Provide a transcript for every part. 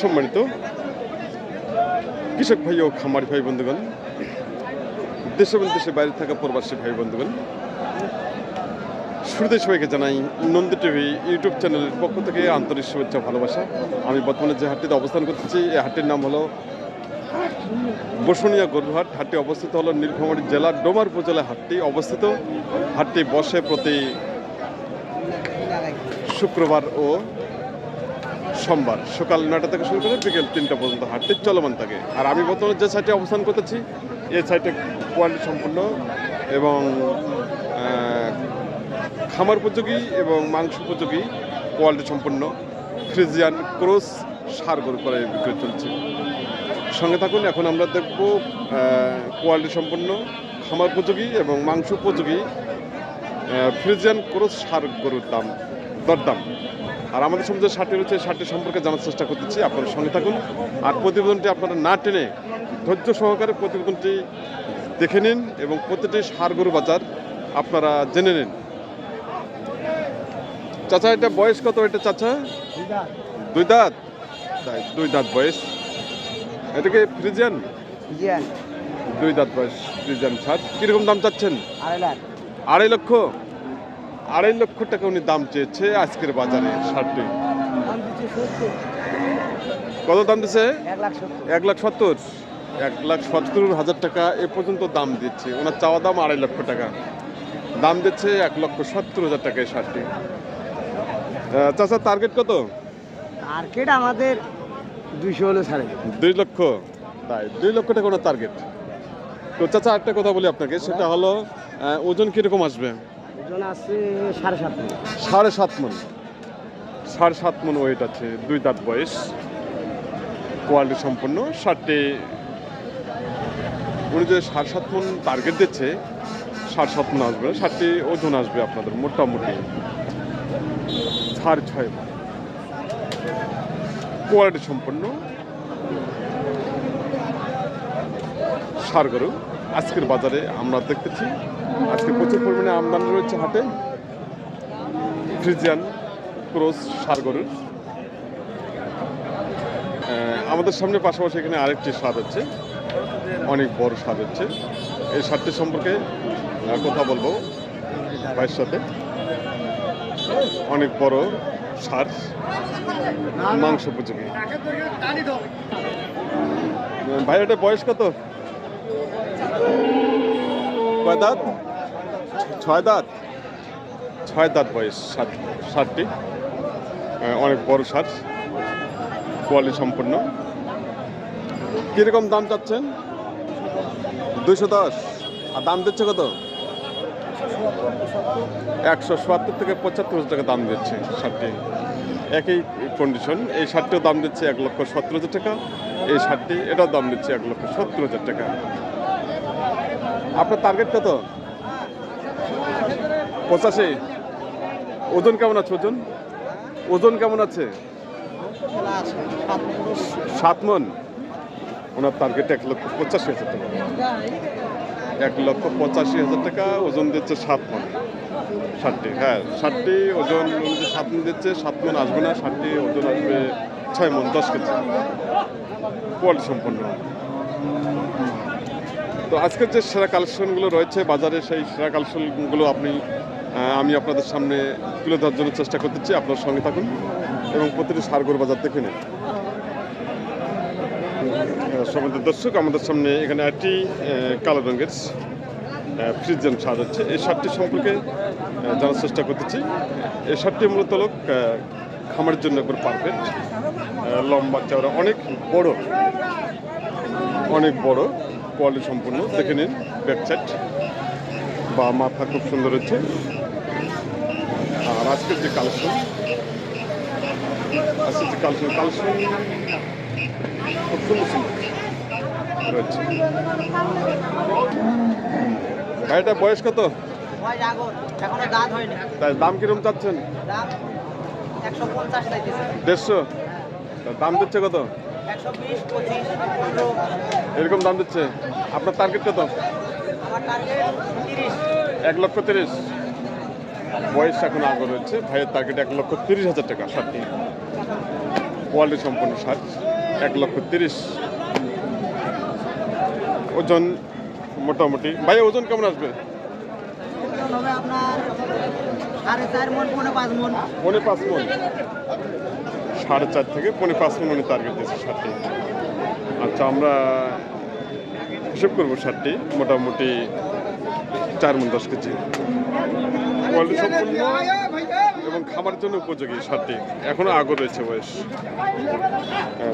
সম্মানিত কৃষক ভাই ও খামারি ভাই বন্ধুগণ, দেশ এবং দেশের বাইরে থাকা প্রবাসী ভাই বন্ধুগণ, শুরুতে সবাইকে জানাই নন্দী টিভি ইউটিউব চ্যানেলের পক্ষ থেকে আন্তরিক শুভেচ্ছা ভালোবাসা। আমি বর্তমানে যে হাটটিতে অবস্থান করতেছি, এই হাটটির নাম হলো বসুনিয়া গরুহাট। হাটটি অবস্থিত হলো নীলফামারী জেলার ডোমার উপজেলায় হাটটি অবস্থিত। হাটটি বসে প্রতি শুক্রবার ও সোমবার সকাল নয়টা থেকে শুরু করে বিকেল তিনটা পর্যন্ত হাটটি চলমান থাকে। আর আমি বর্তমানে যে সাইটে অবস্থান করতেছি, এই সাইটে কোয়ালিটি সম্পূর্ণ এবং খামার উপযোগী এবং মাংস উপযোগী, কোয়ালিটি সম্পন্ন ফ্রিজিয়ান ক্রোস সার গরু করে বিক্রি চলছে। সঙ্গে থাকুন, এখন আমরা দেখব কোয়ালিটি সম্পন্ন, খামার উপযোগী এবং মাংস উপযোগী ফ্রিজিয়ান ক্রোস সার গরুর দাম, দরদাম। আর আমাদের সঙ্গে যে শার্টটি রয়েছে শার্টটি সম্পর্কে জানার চেষ্টা করতেছি। আপনারা সঙ্গে থাকুন। আর প্রতিবেদনটি আপনারা না টেনে ধৈর্য সহকারে প্রতিবেদনটি দেখে নিন এবং প্রতিটি সার গরু বাজার আপনারা জেনে নিন। চাচা এটা বয়স কত এটা চাচা? দুই দাঁত। তাই, দুই দাঁত বয়স। এটাকে ফ্রিজিয়ান? দুই দাঁত বয়স ফ্রিজিয়ান সার। কীরকম দাম চাচ্ছেন? আড়াই লক্ষ? আড়াই লক্ষ টাকা উনি দাম চেয়েছে আজকের বাজারে শার্টটি কত দাম দিছে? এক লাখ সত্তর। এক লাখ সত্তর? হাজার টাকা এ পর্যন্ত দাম দিচ্ছে। ওনার চাওয়া দাম আড়াই লক্ষ টাকা। দাম দিচ্ছে এক লক্ষ সত্তর হাজার টাকা এই শার্টটি চাচা টার্গেট কত? টার্গেট আমাদের দুইশো হলে সাড়ে দুই লক্ষ? তাই দুই লক্ষ টাকা ওনার টার্গেট তো চাচা একটা কথা বলি আপনাকে। সেটা হলো ওজন কীরকম আসবে? সাড়ে সাত মিনিট সাড়ে সাত মন। সাড়ে সাত মন ওয়েট আছে, দুই দাঁত বয়স। কোয়ালিটি সম্পন্ন ষাটটি উনি যে সাড়ে সাত মন টার্গেট দিচ্ছে, সাড়ে সাত মন আসবে ষাটটি ওজন আসবে আপনাদের মোটামুটি। সাড়ে ছয় মন। কোয়ালিটি সম্পন্ন। সার গরু। আজকের বাজারে আমরা দেখতেছি। আজকে প্রচুর পরিমাণে আমদানি রয়েছে হাটে। ফ্রিজিয়ান ক্রস সার গরুর। আমাদের সামনে পাশাপাশি এখানে আরেকটি সার হচ্ছে অনেক বড় সার হচ্ছে এই সারটি সম্পর্কে কথা বলব ভাইয়ের সাথে। অনেক বড় সার মাংস উপযোগী। ভাই বয়স কত? কয় দাঁত? ছয় দাঁত? ছয় দাঁত বয়স সাতটি। আহ, অনেক বড় সার কোয়ালিটি সম্পন্ন। কীরকম দাম চাচ্ছেন? দুইশো দশ। আর দাম দিচ্ছে কত? একশো সত্তর থেকে পঁচাত্তর টাকা দাম দিচ্ছে শার্টটি একই কন্ডিশন এই শার্টটিও দাম দিচ্ছে এক লক্ষ সত্তর হাজার টাকা। এই শার্টটি, এটাও দাম দিচ্ছে এক লক্ষ সত্তর হাজার টাকা। আপনার টার্গেট কত? পঁচাশি। ওজন কেমন আছে ওজন? ওজন কেমন আছে? সাত মন। ওনার টার্গেট এক লক্ষ পঁচাশি হাজার টাকা। এক লক্ষ পঁচাশি হাজার টাকা ওজন দিচ্ছে সাত মন। ষাটটি হ্যাঁ ষাটটি ওজন উনি যে সাত মন দিচ্ছে, সাত মন আসবে না, ষাটটি ওজন আসবে ছয় মন, দশ কেজি। কোয়ালিটি সম্পন্ন। তো আজকের যে সেরা কালেকশনগুলো রয়েছে, বাজারে সেই সেরা কালেকশনগুলো আপনি আমি আপনাদের সামনে তুলে ধরার জন্য চেষ্টা করতেছি, আপনার সঙ্গে থাকুন এবং প্রতিটি সারগর বাজার দেখে নিন। সমাজের দর্শক, আমাদের সামনে এখানে একটি কালো রঙের ফ্রিজেন সার হচ্ছে এই সারটি সম্পর্কে জানার চেষ্টা করতেছি। এই সারটি মূলত লোক খামারের জন্য একবার পারফেক্ট লম্বা চওড়া, অনেক বড় অনেক বড় কোয়ালিটি সম্পূর্ণ। দেখে নিন ব্যাকসাইড বা মাথা খুব সুন্দর হচ্ছে। আর আজকের যে কালেকশন, আজকের যে কালেকশন কালেকশন খুব সুন্দর সুন্দর রয়েছে। গাড়িটা বয়স কত? এখনও তাই দাম কিরম চাচ্ছেন? দেড়শো? দাম দিচ্ছে কত? এরকম দাম দিচ্ছে। আপনার টার্গেট কত? এক লক্ষ তিরিশ। বয়স এখন আগে রয়েছে ভাইয়ের টার্গেট এক লক্ষ তিরিশ হাজার টাকা ষাটটি কোয়ালিটি সম্পন্ন শার্ট এক লক্ষ তিরিশ। ওজন মোটামুটি। ভাই ওজন কেমন আসবে? পনেরো পাঁচ মন। পৌনে সাড়ে চার থেকে পৌনে পাঁচ মন টার্গেট দিয়েছে শার্টটি আচ্ছা আমরা হিসেব করব শার্টটি মোটামুটি চার মন দশ কেজি। কোয়ালিটি সম্পূর্ণ এবং খাবার জন্য উপযোগী শার্টটি এখনও আগর রয়েছে বয়স।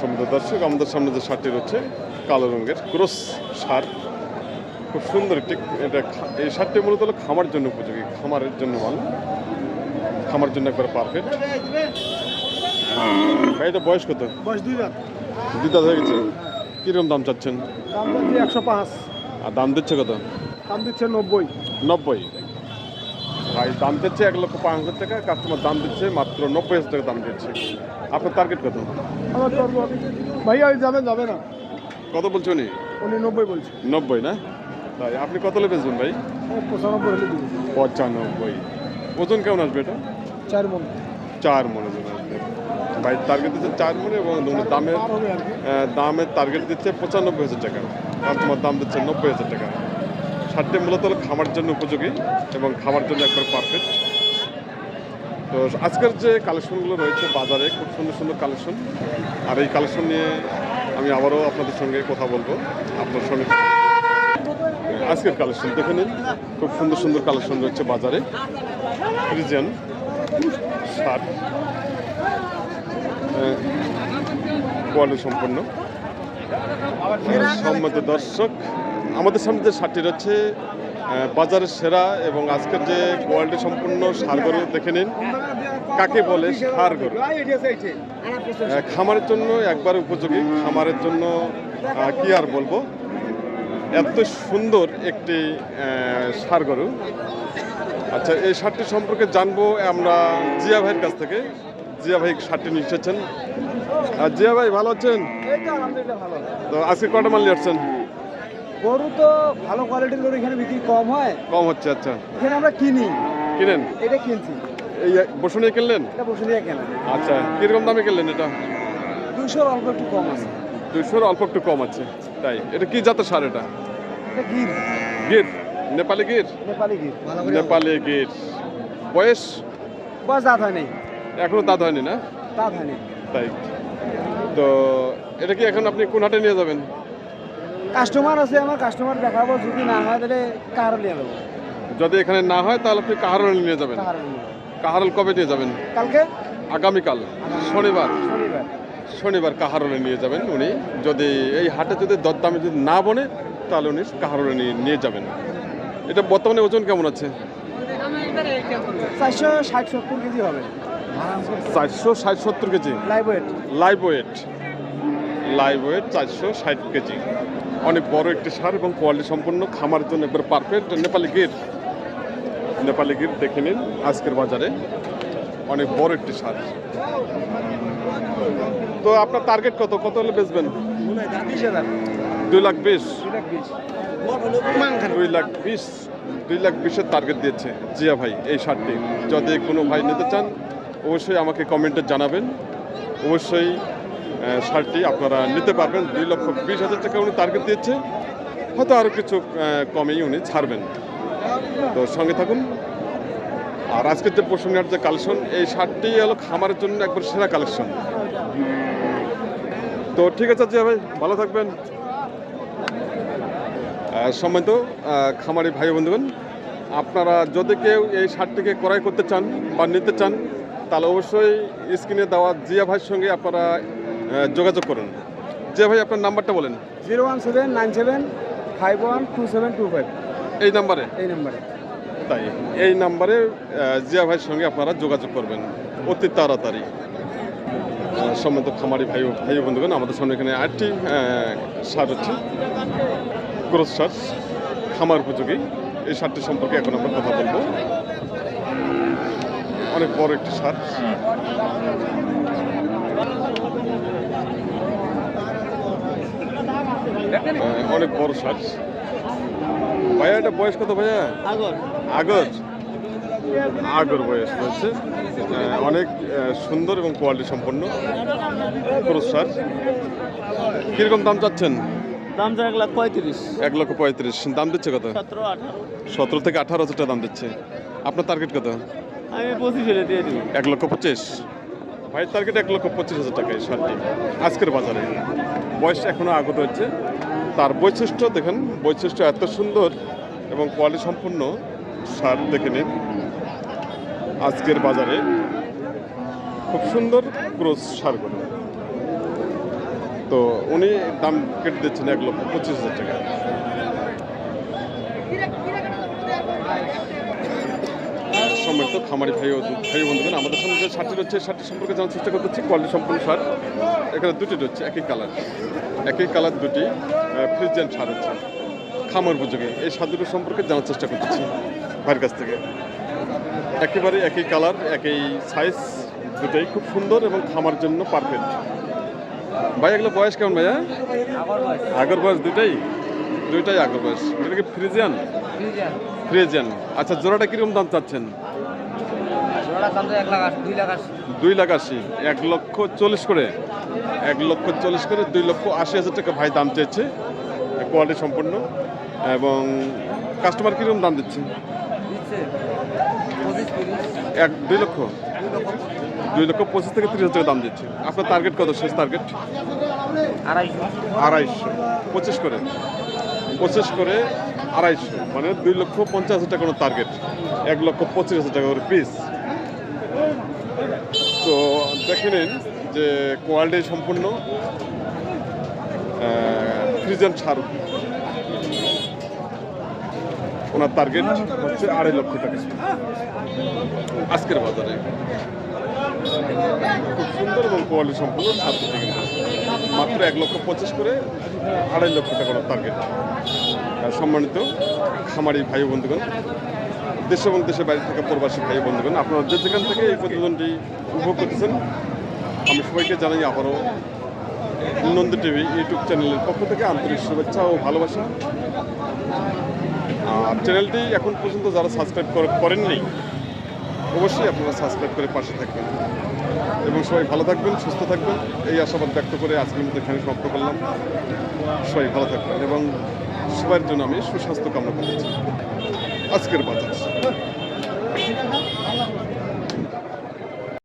সমুদ্র দর্শক আমাদের সামনে যে শার্টটি রয়েছে কালো রঙের ক্রস শার্ট খুব সুন্দর একটি এটা এই শার্টটি মূলত হলো খামার জন্য উপযোগী খামারের জন্য মাল খামার জন্য একবার পারফেক্ট ভাই এটা বয়স কত? বয়স দুই রাত দিদা হয়ে গেছে। কীরকম দাম চাচ্ছেন? দাম একশো পাঁচ। আর দাম দিচ্ছে কত? দাম দিচ্ছে নব্বই। নব্বই। ভাই দাম দিচ্ছে এক লক্ষ পাঁচ হাজার টাকা কাস্টমার দাম দিচ্ছে মাত্র নব্বই হাজার টাকা দাম দিচ্ছে। আপনার টার্গেট কত? আমার ভাইয়া যাবেন যাবে না। কত বলছো উনি? উনি নব্বই বলছে। নব্বই না? তাই আপনি কত লে বেচবেন ভাই? পঁচানব্বই পঁচানব্বই। ওজন কেমন আসবে এটা? চার মন। চার মনে ওজন আসবে। ভাই টার্গেট দিচ্ছে চার মনে এবং দামের দামের টার্গেট দিচ্ছে পঁচানব্বই হাজার টাকা। আর তোমার দাম দিচ্ছে নব্বই হাজার টাকা। শার্টটি মূলত হলো খামার জন্য উপযোগী এবং খাবার জন্য একবার পারফেক্ট তো আজকের যে কালেকশনগুলো রয়েছে বাজারে খুব সুন্দর সুন্দর কালেকশন আর এই কালেকশন নিয়ে আমি আবারও আপনাদের সঙ্গে কথা বলব। আপনার সঙ্গে আজকের কালেকশন দেখে নিন। খুব সুন্দর সুন্দর কালেকশন রয়েছে বাজারে। ফ্রিজিয়ান শার্ট কোয়ালিটি সম্পন্ন। সম্মত দর্শক আমাদের সামনে যে শার্টটি রয়েছে বাজারের সেরা এবং আজকের যে কোয়ালিটি সম্পূর্ণ সারগরু দেখে নিন। কাকে বলে সারগরু খামারের জন্য একবার উপযোগী খামারের জন্য কি আর বলব? এত সুন্দর একটি সার গরু। আচ্ছা এই শার্টটি সম্পর্কে জানব আমরা জিয়া ভাইয়ের কাছ থেকে। জিয়া ভাই শার্টটি নিয়ে এসেছেন। আর জিয়া ভাই ভালো আছেন? তো আজকে কটা মাল নিয়ে আসছেন? গরু তো ভালো কোয়ালিটির গরু এখানে বিক্রি কম হয়। কম হচ্ছে আচ্ছা। এখানে আমরা কিনি। কিনেন? এটা কিনছি। এই বসুনে কিনলেন? এটা বসে দিয়ে কেনা আচ্ছা কীরকম দামে কিনলেন এটা? দুশোর অল্প একটু কম আছে। দুইশোর অল্প একটু কম আছে। তাই এটা কি জাতের সার এটা? গির। গির? নেপালি গির? নেপালি গির। নেপালি গির। বয়স? বয়স দাঁত হয়নি। এখনও দাঁত হয়নি না? দাঁত হয়নি। তাই। তো এটা কি এখন আপনি কোন হাটে নিয়ে যাবেন? কাস্টমার আছে আমার কাস্টমার দেখাবো যদি না হয় তাহলে কাহারো নিয়ে নেব যদি এখানে না হয় তাহলে আপনি কাহারল নিয়ে যাবেন? কাহারল কবে নিয়ে যাবেন? কালকে? আগামীকাল শনিবার। শনিবার কাহারলে নিয়ে যাবেন উনি। যদি এই হাটে যদি দরদামে যদি না বনে তাহলে উনি কাহারলে নিয়ে নিয়ে যাবেন। এটা বর্তমানে ওজন কেমন আছে? চারশো ষাট সত্তর কেজি হবে। চারশো ষাট সত্তর KG? Live weight live weight live weight চারশো ষাট কেজি। অনেক বড় একটি সার এবং কোয়ালিটি সম্পূর্ণ খামার জন্য একবার পারফেক্ট নেপালি গির। নেপালি গির দেখে নিন আজকের বাজারে। অনেক বড় একটি সার। তো আপনার টার্গেট কত? কত হলে বেচবেন? দুই লাখ বিশ। দুই লাখ বিশ, দুই লাখ বিশের টার্গেট দিয়েছে জিয়া ভাই এই শার্টটি যদি কোনো ভাই নিতে চান, অবশ্যই আমাকে কমেন্টে জানাবেন। অবশ্যই শার্টটি আপনারা নিতে পারবেন। দুই লক্ষ বিশ হাজার টাকা উনি টার্গেট দিয়েছে। হয়তো আরও কিছু কমেই উনি ছাড়বেন। তো সঙ্গে থাকুন। আর আজকের যে পশুনিয়ার যে কালেকশন এই শার্টটি হলো খামারের জন্য একবার সেরা কালেকশন তো ঠিক আছে জিয়া ভাই ভালো থাকবেন। সম্মানিত খামারি ভাই বন্ধুগণ আপনারা যদি কেউ এই শার্টটিকে ক্রয় করতে চান বা নিতে চান তাহলে অবশ্যই স্ক্রিনে দেওয়া জিয়া ভাইয়ের সঙ্গে আপনারা যোগাযোগ করুন। জিয়া ভাই আপনার নাম্বারটা বলেন। Zero one seven nine seven five one two seven two five. এই নাম্বারে? এই নাম্বারে। তাই। এই নাম্বারে জিয়া ভাইয়ের সঙ্গে আপনারা যোগাযোগ করবেন। অতি তাড়াতাড়ি। আহ, সম্মানিত খামারি ভাই ভাই বন্ধুগণ আমাদের সামনে এখানে আটটি সার হচ্ছে ক্রস সার খামার উপযোগী। এই সারটি সম্পর্কে এখন আমরা কথা বলব। অনেক বড় একটি সার। অনেক বড় সার। ভাইয়া এটা বয়স কত ভাইয়া? আগর আগর বয়স রয়েছে অনেক সুন্দর এবং কোয়ালিটি সম্পন্ন ক্রস সার কীরকম দাম চাচ্ছেন? দাম তো এক লাখ পঁয়ত্রিশ। এক লক্ষ পঁয়ত্রিশ। দাম দিচ্ছে কত? সতেরো আঠারো। সতেরো থেকে আঠারো হাজার টাকা দাম দিচ্ছে। আপনার টার্গেট কত? আমি পঁচিশ দিয়ে এক লক্ষ পঁচিশ। ভাই টার্গেট এক লক্ষ পঁচিশ হাজার টাকা এই শার্টটি আজকের বাজারে। বয়স এখনও আগত হচ্ছে তার বৈশিষ্ট্য দেখেন। বৈশিষ্ট্য এত সুন্দর এবং কোয়ালিটি সম্পূর্ণ শার্ট দেখে নিন। আজকের বাজারে খুব সুন্দর ক্রোস সারগুলো তো উনি দাম কেটে দিচ্ছেন এক লক্ষ পঁচিশ হাজার টাকা। সম্মানিত খামারি ভাই ও ভাই বন্ধুগণ, আমাদের সামনে যে শার্টটি রয়েছে শার্টটি সম্পর্কে জানার চেষ্টা করতেছি। কোয়ালিটি সম্পূর্ণ শার্ট এখানে দুটি রয়েছে, একই কালার। একই কালার দুটি ফ্রিজিয়ান শার্ট হচ্ছে। খামার উপযোগী, এই শার্ট দুটো সম্পর্কে জানার চেষ্টা করতেছি। ভাইয়ের কাছ থেকে। একেবারে একই কালার একই সাইজ দুটোই খুব সুন্দর এবং খামার জন্য পারফেক্ট ভাই এগুলো বয়স কেমন ভাইয়া? আগের বয়স। দুটাই? দুইটাই আগের বয়স। এটা কি ফ্রিজিয়ান ফ্রিজিয়ান আচ্ছা জোড়াটা কীরকম দাম চাচ্ছেন? দুই লাখ আশি। এক লক্ষ চল্লিশ করে। এক লক্ষ চল্লিশ করে দুই লক্ষ আশি হাজার টাকা ভাই দাম চেয়েছে। কোয়ালিটি সম্পূর্ণ এবং কাস্টমার কীরকম দাম দিচ্ছে? এক, দুই লক্ষ? দুই লক্ষ পঁচিশ থেকে তিরিশ টাকা দাম দিচ্ছে। আপনার টার্গেট কত? শেষ টার্গেট আড়াইশো। আড়াইশো পঁচিশ করে। পঁচিশ করে আড়াইশো। মানে দুই লক্ষ পঞ্চাশ হাজার টাকা টার্গেট এক লক্ষ পঁচিশ হাজার টাকা করে পিস তো দেখে নিন যে কোয়ালিটি সম্পূর্ণ ফ্রিজেন ছাড়। ওনার টার্গেট হচ্ছে আড়াই লক্ষ টাকা। আজকের বাজারে। খুব সুন্দর এবং কোয়ালিটি সম্পূর্ণ থেকে মাত্র এক লক্ষ পঁচিশ করে আড়াই লক্ষ টাকা ওনার টার্গেট সম্মানিত খামারি ভাই বন্ধুগণ দেশ এবং দেশের বাইরে থেকে প্রবাসী ভাই বন্ধুগণ আপনারা যে যেখান থেকে এই প্রতিবেদনটি উপভোগ করতেছেন আমি সবাইকে জানাই আবারও নন্দ টিভি ইউটিউব চ্যানেলের পক্ষ থেকে আন্তরিক শুভেচ্ছা ও ভালোবাসা। আর চ্যানেলটি এখন পর্যন্ত যারা সাবস্ক্রাইব করেননি, অবশ্যই আপনারা সাবস্ক্রাইব করে পাশে থাকবেন। এবং সবাই ভালো থাকবেন, সুস্থ থাকবেন। এই আশাবাদ ব্যক্ত করে আজকের মধ্যে এখানে সমাপ্ত করলাম। সবাই ভালো থাকবেন এবং সবার জন্য আমি সুস্বাস্থ্য কামনা করছি। আজকের বাজার।